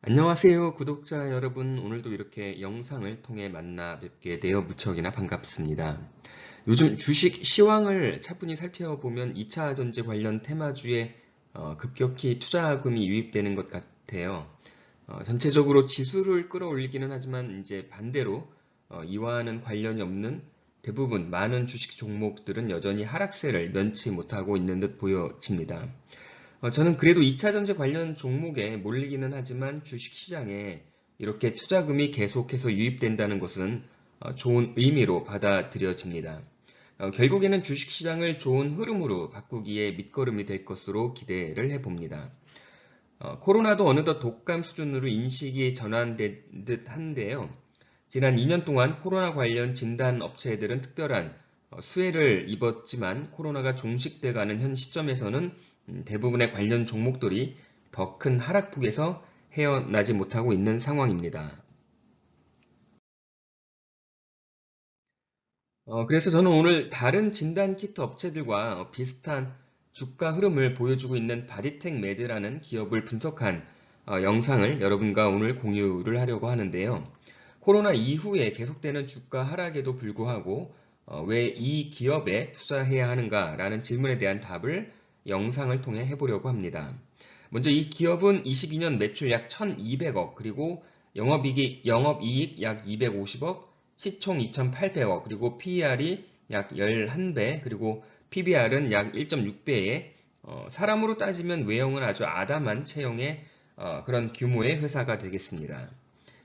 안녕하세요 구독자 여러분 오늘도 이렇게 영상을 통해 만나 뵙게 되어 무척이나 반갑습니다. 요즘 주식 시황을 차분히 살펴보면 2차 전지 관련 테마주에 어, 급격히 투자금이 유입되는 것 같아요. 어, 전체적으로 지수를 끌어올리기는 하지만 이제 반대로 어, 이와는 관련이 없는 대부분 많은 주식 종목들은 여전히 하락세를 면치 못하고 있는 듯 보여집니다. 어, 저는 그래도 2차 전지 관련 종목에 몰리기는 하지만 주식시장에 이렇게 투자금이 계속해서 유입된다는 것은 어, 좋은 의미로 받아들여집니다. 어, 결국에는 주식시장을 좋은 흐름으로 바꾸기에 밑거름이 될 것으로 기대를 해봅니다. 코로나도 어느덧 독감 수준으로 인식이 전환된 듯 한데요. 지난 2년 동안 코로나 관련 진단 업체들은 특별한 수혜를 입었지만 코로나가 종식돼가는 현 시점에서는 음, 대부분의 관련 종목들이 더 큰 하락폭에서 헤어나지 못하고 있는 상황입니다. 어, 그래서 저는 오늘 다른 진단 키트 업체들과 비슷한 주가 흐름을 보여주고 있는 바디텍 매드라는 기업을 분석한 어, 영상을 여러분과 오늘 공유를 하려고 하는데요. 코로나 이후에 계속되는 주가 하락에도 불구하고 어, 왜이 기업에 투자해야 하는가라는 질문에 대한 답을 영상을 통해 해보려고 합니다. 먼저 이 기업은 22년 매출 약 1200억 그리고 영업이익, 영업이익 약 250억 시총 2800억 그리고 PER이 약 11배 그리고 PBR은 약 1.6배에 어, 사람으로 따지면 외형은 아주 아담한 체형의 어, 그런 규모의 회사가 되겠습니다.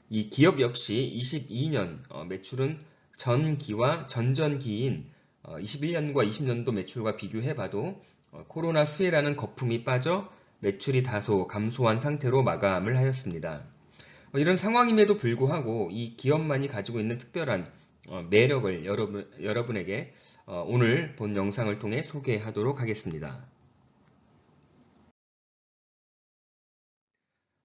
이 기업 역시 22년 어, 매출은 전기와 전전기인 21년과 어, 20년도 매출과 비교해봐도 어, 코로나 수혜라는 거품이 빠져 매출이 다소 감소한 상태로 마감을 하였습니다. 어, 이런 상황임에도 불구하고 이 기업만이 가지고 있는 특별한 어, 매력을 여러분, 여러분에게 오늘 본 영상을 통해 소개하도록 하겠습니다.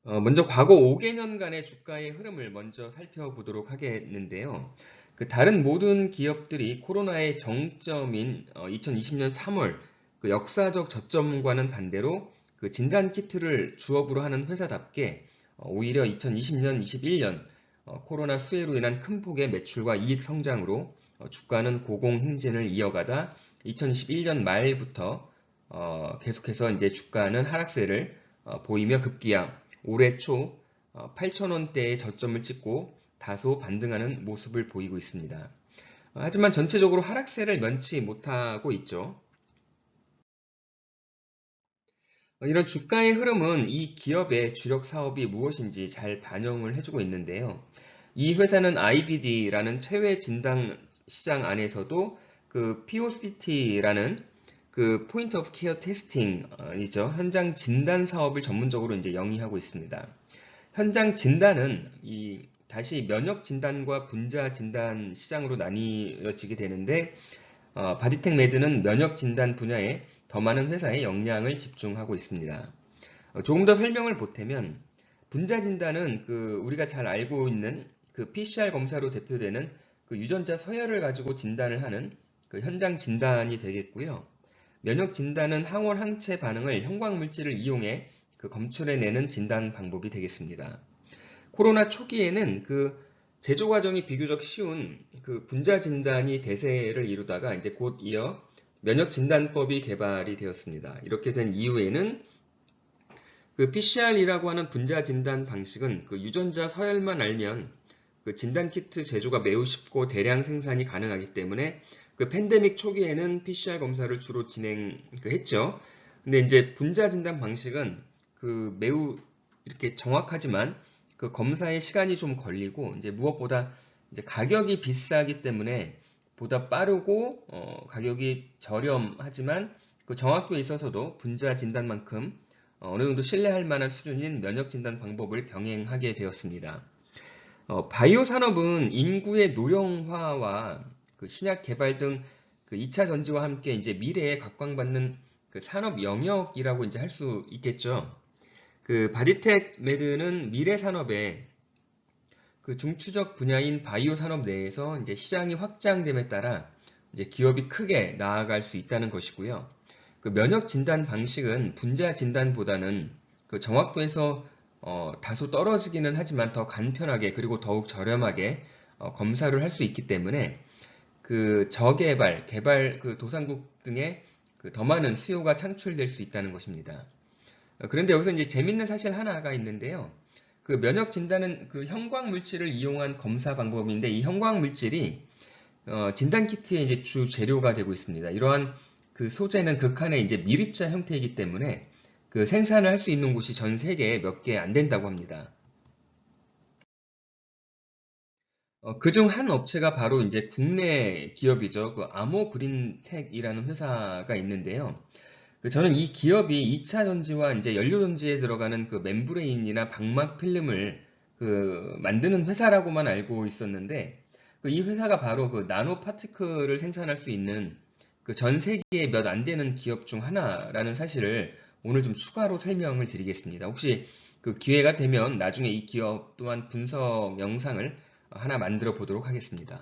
먼저 과거 5개년간의 주가의 흐름을 먼저 살펴보도록 하겠는데요. 그 다른 모든 기업들이 코로나의 정점인 2020년 3월 그 역사적 저점과는 반대로 그 진단 키트를 주업으로 하는 회사답게 어, 오히려 2020년, 21년 어, 코로나 수혜로 인한 큰 폭의 매출과 이익 성장으로 어, 주가는 고공 행진을 이어가다 2021년 말부터 계속해서 이제 주가는 하락세를 보이며 급기야 올해 초 8천원대의 저점을 찍고 다소 반등하는 모습을 보이고 있습니다. 하지만 전체적으로 하락세를 면치 못하고 있죠. 이런 주가의 흐름은 이 기업의 주력 사업이 무엇인지 잘 반영을 해주고 있는데요. 이 회사는 IBD라는 체외 진단 시장 안에서도 그 POCT라는 그 포인트 오브 케어 테스팅이죠. 현장 진단 사업을 전문적으로 이제 영위하고 있습니다. 현장 진단은 이 다시 면역 진단과 분자 진단 시장으로 나뉘어지게 되는데 어, 바디텍 매드는 면역 진단 분야에 더 많은 회사의 역량을 집중하고 있습니다. 어, 조금 더 설명을 보태면 분자 진단은 그 우리가 잘 알고 있는 그 PCR 검사로 대표되는 그 유전자 서열을 가지고 진단을 하는 그 현장 진단이 되겠고요. 면역 진단은 항원 항체 반응을 형광 물질을 이용해 그 검출해내는 진단 방법이 되겠습니다. 코로나 초기에는 그 제조 과정이 비교적 쉬운 그 분자 진단이 대세를 이루다가 이제 곧 이어 면역 진단법이 개발이 되었습니다. 이렇게 된 이후에는 그 PCR이라고 하는 분자 진단 방식은 그 유전자 서열만 알면 그 진단 키트 제조가 매우 쉽고 대량 생산이 가능하기 때문에 그 팬데믹 초기에는 PCR 검사를 주로 진행했죠. 근데 이제 분자 진단 방식은 그 매우 이렇게 정확하지만 그 검사의 시간이 좀 걸리고 이제 무엇보다 이제 가격이 비싸기 때문에 보다 빠르고 어, 가격이 저렴하지만 그 정확도에 있어서도 분자 진단만큼 어, 느 정도 신뢰할 만한 수준인 면역 진단 방법을 병행하게 되었습니다. 어, 바이오 산업은 인구의 노령화와 그 신약 개발 등 그 2차 전지와 함께 이제 미래에 각광받는 그 산업 영역이라고 이제 할 수 있겠죠. 그 바디텍 매드는 미래 산업에 그 중추적 분야인 바이오 산업 내에서 이제 시장이 확장됨에 따라 이제 기업이 크게 나아갈 수 있다는 것이고요. 그 면역 진단 방식은 분자 진단보다는 그 정확도에서 어, 다소 떨어지기는 하지만 더 간편하게 그리고 더욱 저렴하게 어, 검사를 할 수 있기 때문에 그 저개발, 개발 그 도상국 등의 그 더 많은 수요가 창출될 수 있다는 것입니다. 어, 그런데 여기서 이제 재밌는 사실 하나가 있는데요. 그 면역 진단은 그 형광 물질을 이용한 검사 방법인데 이 형광 물질이 어, 진단 키트의 이제 주 재료가 되고 있습니다. 이러한 그 소재는 극한의 이제 밀입자 형태이기 때문에 그 생산을 할 수 있는 곳이 전 세계에 몇 개 안 된다고 합니다. 어, 그중 한 업체가 바로 이제 국내 기업이죠. 그 아모 그린텍이라는 회사가 있는데요. 그 저는 이 기업이 2차 전지와 이제 연료 전지에 들어가는 그 멤브레인이나 방막 필름을 그 만드는 회사라고만 알고 있었는데 그 이 회사가 바로 그 나노 파티클을 생산할 수 있는 그 전 세계에 몇 안 되는 기업 중 하나라는 사실을 오늘 좀 추가로 설명을 드리겠습니다. 혹시 그 기회가 되면 나중에 이 기업 또한 분석 영상을 하나 만들어 보도록 하겠습니다.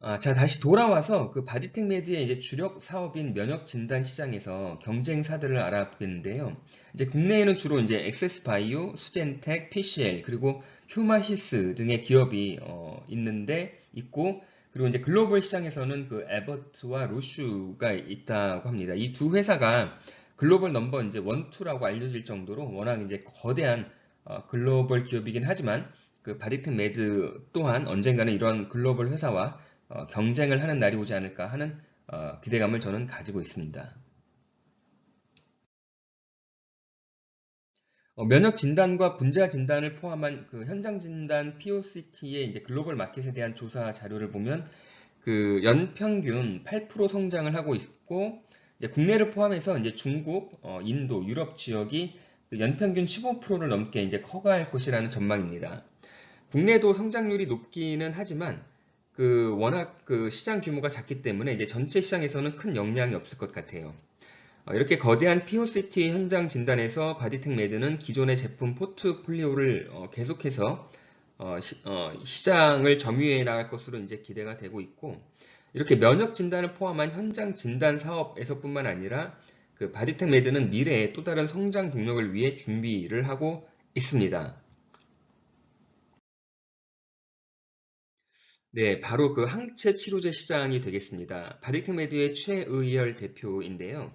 아, 자, 다시 돌아와서 그 바디텍 메드의 이제 주력 사업인 면역 진단 시장에서 경쟁사들을 알아보겠는데요. 이제 국내에는 주로 이제 엑세스 바이오, 수젠텍, PCL, 그리고 휴마시스 등의 기업이 어, 있는데 있고 그리고 이제 글로벌 시장에서는 그 에버트와 로슈가 있다고 합니다. 이 두 회사가 글로벌 넘버 이제 원투라고 알려질 정도로 워낙 이제 거대한 어, 글로벌 기업이긴 하지만 그 바디텍 메드 또한 언젠가는 이런 글로벌 회사와 어, 경쟁을 하는 날이 오지 않을까 하는 어, 기대감을 저는 가지고 있습니다. 어, 면역 진단과 분자 진단을 포함한 그 현장 진단 POCT의 이제 글로벌 마켓에 대한 조사 자료를 보면 그 연평균 8% 성장을 하고 있고 이제 국내를 포함해서 이제 중국, 어, 인도, 유럽 지역이 그 연평균 15%를 넘게 이제 커갈 것이라는 전망입니다. 국내도 성장률이 높기는 하지만 그 워낙 그 시장 규모가 작기 때문에 이제 전체 시장에서는 큰 영향이 없을 것 같아요. 어, 이렇게 거대한 POCT 현장 진단에서 바디텍 매드는 기존의 제품 포트폴리오를 어, 계속해서 어, 시, 장을 점유해 나갈 것으로 이제 기대가 되고 있고 이렇게 면역 진단을 포함한 현장 진단 사업에서뿐만 아니라 그 바디텍 매드는 미래의 또 다른 성장 동력을 위해 준비를 하고 있습니다. 네, 바로 그 항체 치료제 시장이 되겠습니다. 바디텍 메드의 최의열 대표인데요.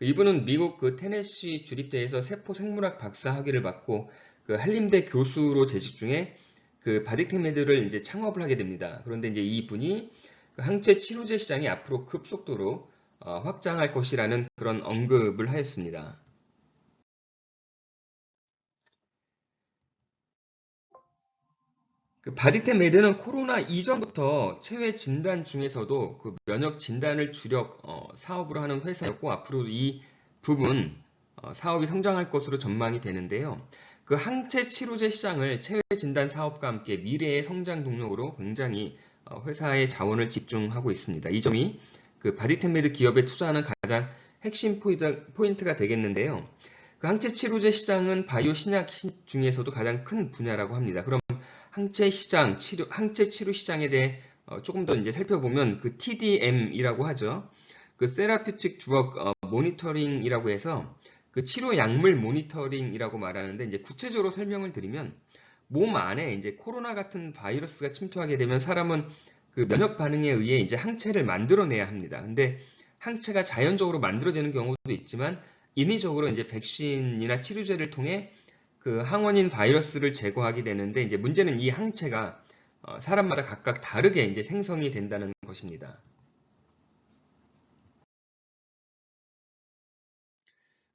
이분은 미국 그 테네시 주립대에서 세포 생물학 박사 학위를 받고 그 한림대 교수로 재직 중에 그 바디텍 메드를 이제 창업을 하게 됩니다. 그런데 이제 이분이 그 항체 치료제 시장이 앞으로 급속도로 어, 확장할 것이라는 그런 언급을 하였습니다. 그 바디템 메드는 코로나 이전부터 체외 진단 중에서도 그 면역 진단을 주력 어, 사업으로 하는 회사였고 앞으로 이 부분 어, 사업이 성장할 것으로 전망이 되는데요. 그 항체 치료제 시장을 체외 진단 사업과 함께 미래의 성장 동력으로 굉장히 어, 회사의 자원을 집중하고 있습니다. 이 점이 그 바디템 메드 기업에 투자하는 가장 핵심 포인트, 가 되겠는데요. 그 항체 치료제 시장은 바이오 신약 중에서도 가장 큰 분야라고 합니다. 그럼 항체 시장, 치료, 항체 치료 시장에 대해 어, 조금 더 이제 살펴보면 그 TDM이라고 하죠. 그 세라피틱 드럭 어, 모니터링이라고 해서 그 치료 약물 모니터링이라고 말하는데 이제 구체적으로 설명을 드리면 몸 안에 이제 코로나 같은 바이러스가 침투하게 되면 사람은 그 면역 반응에 의해 이제 항체를 만들어내야 합니다. 근데 항체가 자연적으로 만들어지는 경우도 있지만 인위적으로 이제 백신이나 치료제를 통해 그 항원인 바이러스를 제거하게 되는데 이제 문제는 이 항체가 어, 사람마다 각각 다르게 이제 생성이 된다는 것입니다.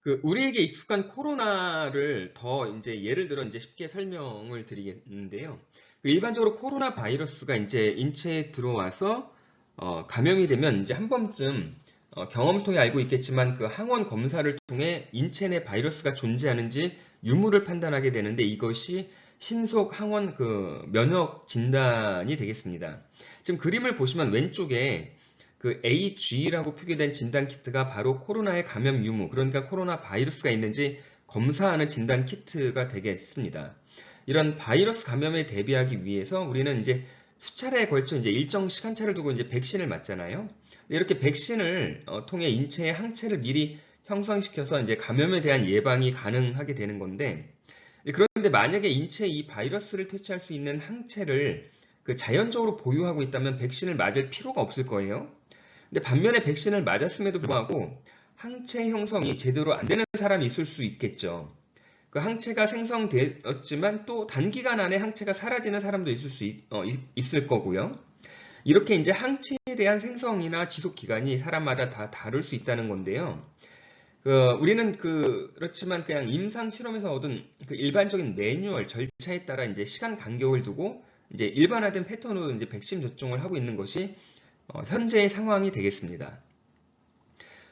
그 우리에게 익숙한 코로나를 더 이제 예를 들어 이제 쉽게 설명을 드리겠는데요. 그 일반적으로 코로나 바이러스가 이제 인체에 들어와서 어, 감염이 되면 이제 한 번쯤 어, 경험을 통해 알고 있겠지만 그 항원 검사를 통해 인체 내 바이러스가 존재하는지 유무를 판단하게 되는데 이것이 신속 항원 그 면역 진단이 되겠습니다. 지금 그림을 보시면 왼쪽에 그 AG라고 표기된 진단 키트가 바로 코로나의 감염 유무, 그러니까 코로나 바이러스가 있는지 검사하는 진단 키트가 되겠습니다. 이런 바이러스 감염에 대비하기 위해서 우리는 이제 수차례에 걸쳐 이제 일정 시간차를 두고 이제 백신을 맞잖아요. 이렇게 백신을 어, 통해 인체의 항체를 미리 형성시켜서 이제 감염에 대한 예방이 가능하게 되는 건데 그런데 만약에 인체에 이 바이러스를 퇴치할 수 있는 항체를 그 자연적으로 보유하고 있다면 백신을 맞을 필요가 없을 거예요. 근데 반면에 백신을 맞았음에도 불구하고 항체 형성이 제대로 안 되는 사람이 있을 수 있겠죠. 그 항체가 생성되었지만 또 단기간 안에 항체가 사라지는 사람도 있을 수 있, 어, 있을 거고요. 이렇게 이제 항체에 대한 생성이나 지속 기간이 사람마다 다 다를 수 있다는 건데요. 그 우리는 그 그렇지만 그냥 임상 실험에서 얻은 그 일반적인 매뉴얼 절차에 따라 이제 시간 간격을 두고 이제 일반화된 패턴으로 이제 백신 접종을 하고 있는 것이 어, 현재의 상황이 되겠습니다.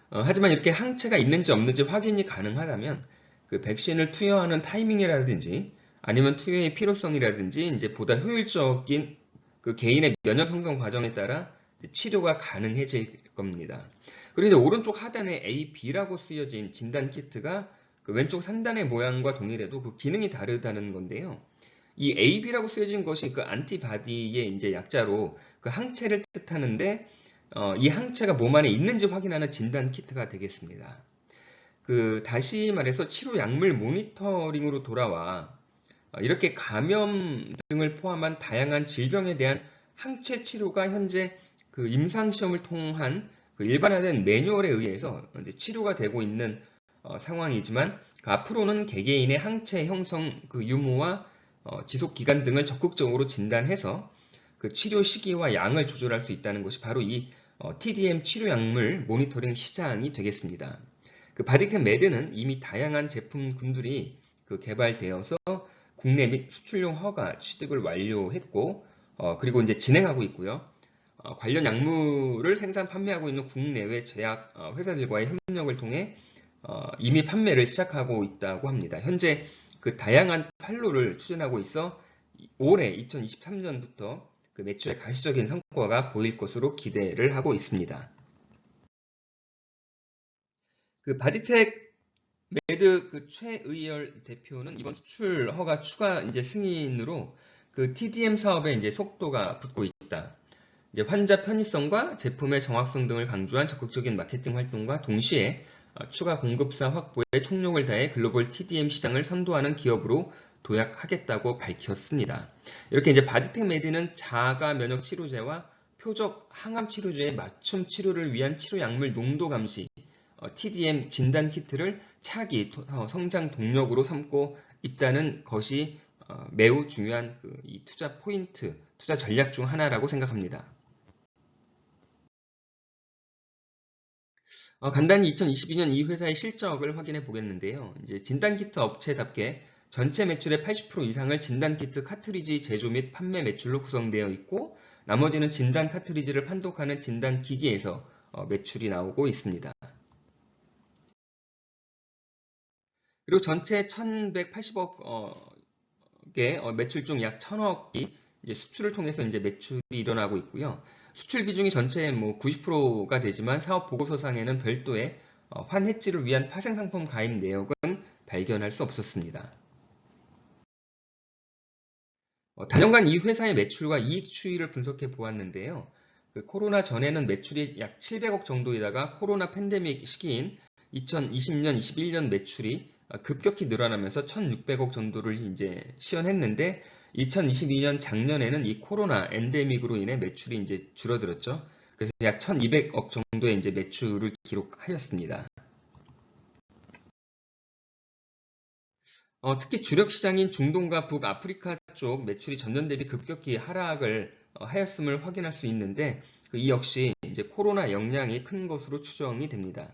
어, 하지만 이렇게 항체가 있는지 없는지 확인이 가능하다면 그 백신을 투여하는 타이밍이라든지 아니면 투여의 필요성이라든지 이제 보다 효율적인 그 개인의 면역 형성 과정에 따라 치료가 가능해질 겁니다. 이제 오른쪽 하단에 A, B라고 쓰여진 진단 키트가 그 왼쪽 상단의 모양과 동일해도 그 기능이 다르다는 건데요. 이 A, B라고 쓰여진 것이 그 안티바디의 이제 약자로 그 항체를 뜻하는데 어, 이 항체가 몸 안에 있는지 확인하는 진단 키트가 되겠습니다. 그 다시 말해서 치료 약물 모니터링으로 돌아와 어, 이렇게 감염 등을 포함한 다양한 질병에 대한 항체 치료가 현재 그 임상 시험을 통한 그 일반화된 매뉴얼에 의해서 치료가 되고 있는 어, 상황이지만 그 앞으로는 개개인의 항체 형성 그 유무와 어, 지속 기간 등을 적극적으로 진단해서 그 치료 시기와 양을 조절할 수 있다는 것이 바로 이 어, TDM 치료 약물 모니터링 시장이 되겠습니다. 그 바디캠 매드는 이미 다양한 제품군들이 그 개발되어서 국내 및 수출용 허가 취득을 완료했고 어, 그리고 이제 진행하고 있고요. 어, 관련 약물을 생산 판매하고 있는 국내외 제약 어, 회사들과의 협력을 통해 어, 이미 판매를 시작하고 있다고 합니다. 현재 그 다양한 판로를 추진하고 있어 올해 2023년부터 그 매출의 가시적인 성과가 보일 것으로 기대를 하고 있습니다. 그 바디텍 매드 그 최의열 대표는 이번 수출 허가 추가 이제 승인으로 그 TDM 사업에 이제 속도가 붙고 있다. 이제 환자 편의성과 제품의 정확성 등을 강조한 적극적인 마케팅 활동과 동시에 어, 추가 공급사 확보에 총력을 다해 글로벌 TDM 시장을 선도하는 기업으로 도약하겠다고 밝혔습니다. 이렇게 이제 바디텍 메디는 자가 면역 치료제와 표적 항암 치료제의 맞춤 치료를 위한 치료 약물 농도 감시 TDM 어, 진단 키트를 차기 어, 성장 동력으로 삼고 있다는 것이 매우 중요한 그이 투자 포인트, 투자 전략 중 하나라고 생각합니다. 어, 간단히 2022년 이 회사의 실적을 확인해 보겠는데요. 이제 진단키트 업체답게 전체 매출의 80% 이상을 진단키트 카트리지 제조 및 판매 매출로 구성되어 있고 나머지는 진단 카트리지를 판독하는 진단 기기에서 어, 매출이 나오고 있습니다. 그리고 전체 1180억 어, 개 어, 매출 중 약 1000억이 수출을 통해서 이제 매출이 일어나고 있고요. 수출 비중이 전체의 뭐 90%가 되지만 사업 보고서상에는 별도의 어, 환해지를 위한 파생상품 가입 내역은 발견할 수 없었습니다. 어, 단연간 이 회사의 매출과 이익 추이를 분석해 보았는데요. 그 코로나 전에는 매출이 약 700억 정도이다가 코로나 팬데믹 시기인 2020년, 21년 매출이 급격히 늘어나면서 1,600억 정도를 이제 시현했는데 2022년 작년에는 이 코로나 엔데믹으로 인해 매출이 이제 줄어들었죠. 그래서 약 1,200억 정도의 이제 매출을 기록하였습니다. 어, 특히 주력 시장인 중동과 북아프리카 쪽 매출이 전년 대비 급격히 하락을 어, 하였음을 확인할 수 있는데 그 이 역시 이제 코로나 영향이 큰 것으로 추정이 됩니다.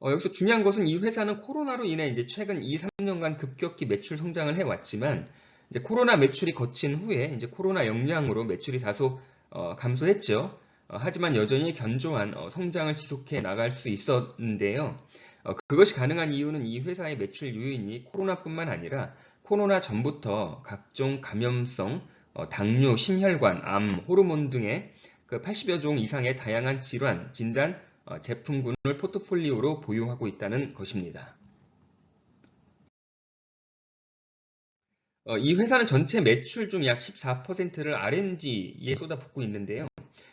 어, 여기서 중요한 것은 이 회사는 코로나로 인해 이제 최근 2, 3년간 급격히 매출 성장을 해왔지만 이제 코로나 매출이 거친 후에 이제 코로나 영향으로 매출이 다소 어, 감소했죠. 어, 하지만 여전히 견조한 어, 성장을 지속해 나갈 수 있었는데요. 어, 그것이 가능한 이유는 이 회사의 매출 요인이 코로나뿐만 아니라 코로나 전부터 각종 감염성, 어, 당뇨, 심혈관, 암, 호르몬 등의 그 80여 종 이상의 다양한 질환, 진단, 어, 제품군을 포트폴리오로 보유하고 있다는 것입니다. 어, 이 회사는 전체 매출 중 약 14%를 R&D에 쏟아붓고 있는데요.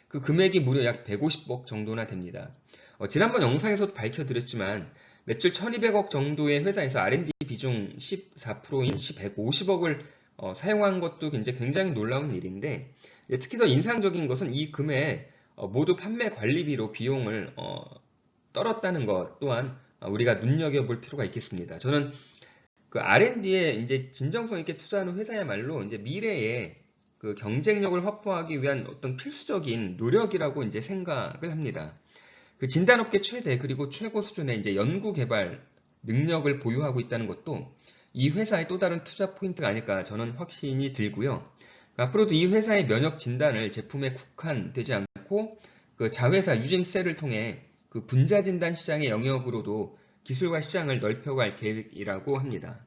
그 금액이 무려 약 150억 정도나 됩니다. 어, 지난번 영상에서도 밝혀드렸지만 매출 1200억 정도의 회사에서 R&D 비중 14%인 150억을 어, 사용한 것도 굉장히, 굉장히 놀라운 일인데 예, 특히 더 인상적인 것은 이 금액 어, 모두 판매 관리비로 비용을 어, 떨었다는 것 또한 어, 우리가 눈여겨볼 필요가 있겠습니다. 저는 그 R&D에 이제 진정성 있게 투자하는 회사야말로 이제 미래에 그 경쟁력을 확보하기 위한 어떤 필수적인 노력이라고 이제 생각을 합니다. 그 진단업계 최대 그리고 최고 수준의 이제 연구 개발 능력을 보유하고 있다는 것도 이 회사의 또 다른 투자 포인트가 아닐까 저는 확신이 들고요. 앞으로도 이 회사의 면역 진단을 제품에 국한되지 않고 그 자회사 유진셀을 통해 그 분자 진단 시장의 영역으로도 기술과 시장을 넓혀갈 계획이라고 합니다.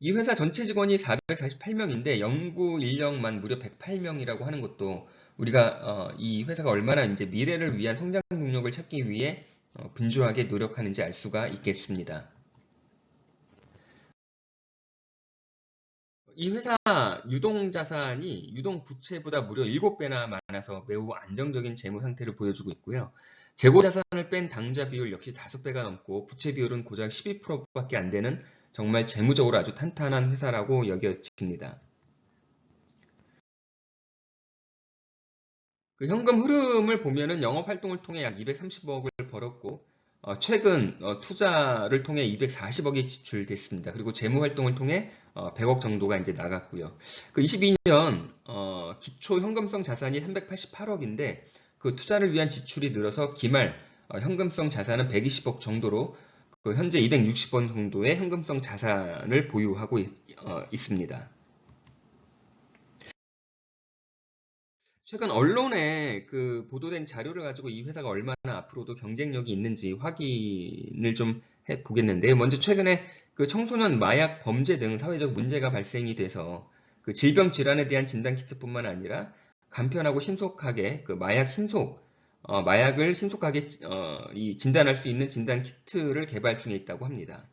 이 회사 전체 직원이 448명인데 연구 인력만 무려 108명이라고 하는 것도 우리가 어, 이 회사가 얼마나 이제 미래를 위한 성장 동력을 찾기 위해 어, 분주하게 노력하는지 알 수가 있겠습니다. 이 회사 유동 자산이 유동 부채보다 무려 7배나 많아서 매우 안정적인 재무 상태를 보여주고 있고요. 재고 자산을 뺀 당좌 비율 역시 5배가 넘고 부채 비율은 고작 12%밖에 안 되는 정말 재무적으로 아주 탄탄한 회사라고 여겨집니다. 그 현금 흐름을 보면은 영업 활동을 통해 약 230억을 벌었고 어, 최근 어, 투자를 통해 240억이 지출됐습니다. 그리고 재무 활동을 통해 어, 100억 정도가 이제 나갔고요. 그 22년 어, 기초 현금성 자산이 388억인데 그 투자를 위한 지출이 늘어서 기말 어, 현금성 자산은 120억 정도로 그 현재 260원 정도의 현금성 자산을 보유하고 있, 어, 있습니다. 최근 언론에 그 보도된 자료를 가지고 이 회사가 얼마나 앞으로도 경쟁력이 있는지 확인을 좀 해 보겠는데요. 먼저 최근에 그 청소년 마약 범죄 등 사회적 문제가 발생이 돼서 그 질병 질환에 대한 진단 키트뿐만 아니라 간편하고 신속하게 그 마약 신속 어, 마약을 신속하게 어, 진단할 수 있는 진단 키트를 개발 중에 있다고 합니다.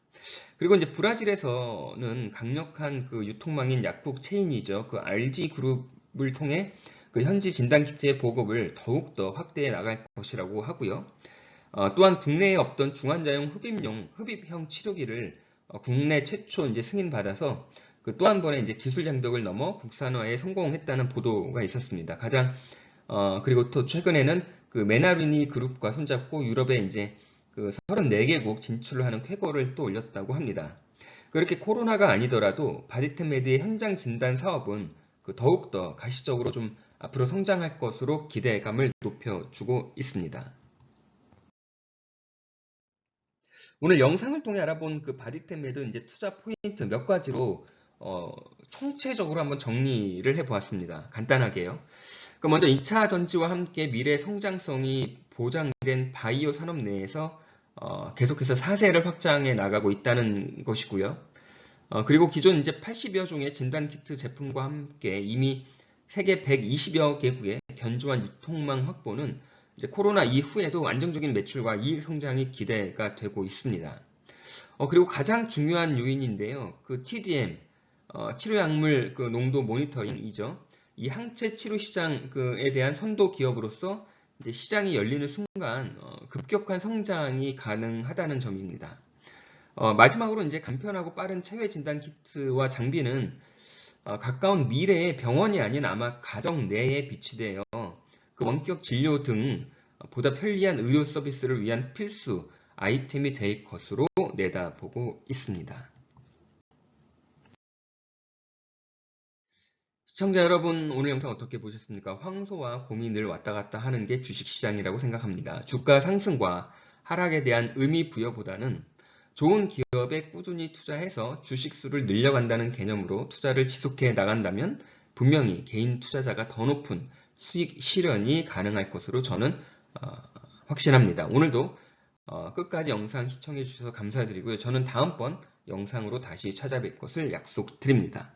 그리고 이제 브라질에서는 강력한 그 유통망인 약국 체인이죠. 그 RG 그룹을 통해 그 현지 진단키트의 보급을 더욱더 확대해 나갈 것이라고 하고요. 어, 또한 국내에 없던 중환자용 흡입용 흡입형 치료기를 어, 국내 최초 이제 승인받아서 그 또 한 번의 이제 기술 장벽을 넘어 국산화에 성공했다는 보도가 있었습니다. 가장 어, 그리고 또 최근에는 그 메나리니 그룹과 손잡고 유럽에 이제 그 34개국 진출을 하는 쾌거를 또 올렸다고 합니다. 그렇게 코로나가 아니더라도 바디트메드의 현장 진단 사업은 그 더욱더 가시적으로 좀 앞으로 성장할 것으로 기대감을 높여주고 있습니다. 오늘 영상을 통해 알아본 그 바디템에도 이제 투자 포인트 몇 가지로 어, 총체적으로 한번 정리를 해보았습니다. 간단하게요. 그 먼저 2차 전지와 함께 미래 성장성이 보장된 바이오 산업 내에서 어, 계속해서 사세를 확장해 나가고 있다는 것이고요. 어, 그리고 기존 이제 80여 종의 진단 키트 제품과 함께 이미 세계 120여 개국의 견조한 유통망 확보는 이제 코로나 이후에도 안정적인 매출과 이익 성장이 기대가 되고 있습니다. 어, 그리고 가장 중요한 요인인데요. 그 TDM, 어, 치료약물 그 농도 모니터링이죠. 이 항체 치료 시장에 대한 선도 기업으로서 이제 시장이 열리는 순간 어, 급격한 성장이 가능하다는 점입니다. 어, 마지막으로 이제 간편하고 빠른 체외 진단 키트와 장비는 어, 가까운 미래의 병원이 아닌 아마 가정 내에 비치되어 그 원격 진료 등 보다 편리한 의료 서비스를 위한 필수 아이템이 될 것으로 내다보고 있습니다. 시청자 여러분 오늘 영상 어떻게 보셨습니까? 황소와 늘 왔다 갔다 하는 게 주식시장이라고 생각합니다. 주가 상승과 하락에 대한 의미 부여보다는 좋은 기업에 꾸준히 투자해서 주식수를 늘려간다는 개념으로 투자를 지속해 나간다면 분명히 개인 투자자가 더 높은 수익 실현이 가능할 것으로 저는 어, 확신합니다. 오늘도 어, 끝까지 영상 시청해 주셔서 감사드리고요. 저는 다음번 영상으로 다시 찾아뵐 것을 약속드립니다.